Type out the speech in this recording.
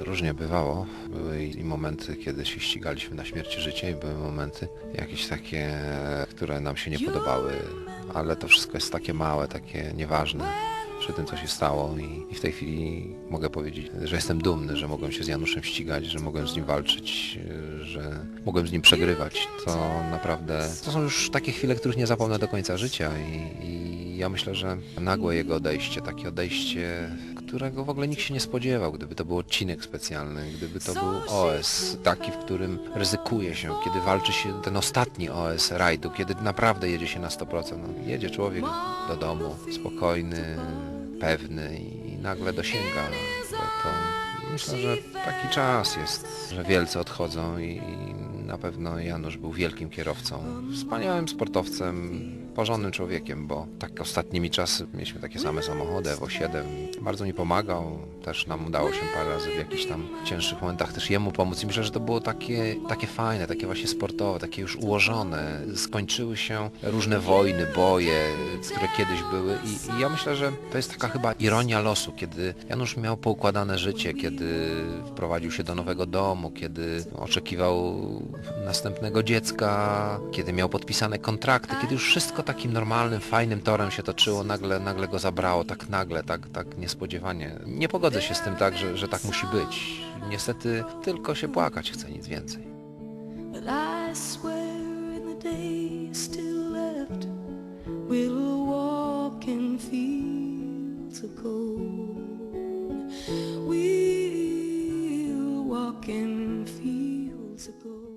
Różnie bywało. Były i momenty, kiedy się ścigaliśmy na śmierć i życie i były momenty jakieś takie, które nam się nie podobały, ale to wszystko jest takie małe, takie nieważne przy tym, co się stało i, i w tej chwili mogę powiedzieć, że jestem dumny, że mogłem się z Januszem ścigać, że mogłem z nim walczyć, że mogłem z nim przegrywać. To naprawdę, to są już takie chwile, których nie zapomnę do końca życia i, i ja myślę, że nagłe jego odejście, takie odejście, którego w ogóle nikt się nie spodziewał, gdyby to był odcinek specjalny, gdyby to był OS, taki, w którym ryzykuje się, kiedy walczy się ten ostatni OS rajdu, kiedy naprawdę jedzie się na 100%. No, jedzie człowiek do domu, spokojny, pewny i nagle dosięga. To myślę, że taki czas jest, że wielcy odchodzą i na pewno Janusz był wielkim kierowcą, wspaniałym sportowcem, porządnym człowiekiem, bo tak ostatnimi czasy mieliśmy takie same samochody, Evo 7, bardzo mi pomagał, też nam udało się parę razy w jakichś tam cięższych momentach też jemu pomóc. I myślę, że to było takie, takie fajne, takie właśnie sportowe, takie już ułożone, skończyły się różne wojny, boje, które kiedyś były. I, i ja myślę, że to jest taka chyba ironia losu, kiedy Janusz miał poukładane życie, kiedy wprowadził się do nowego domu, kiedy oczekiwał następnego dziecka, kiedy miał podpisane kontrakty, kiedy już wszystko takim normalnym, fajnym torem się toczyło, nagle, nagle go zabrało, tak nagle, tak, tak niespodziewanie. Nie pogodzę się z tym tak, że, że tak musi być. Niestety tylko się płakać chce, nic więcej. We'll walk in fields of gold.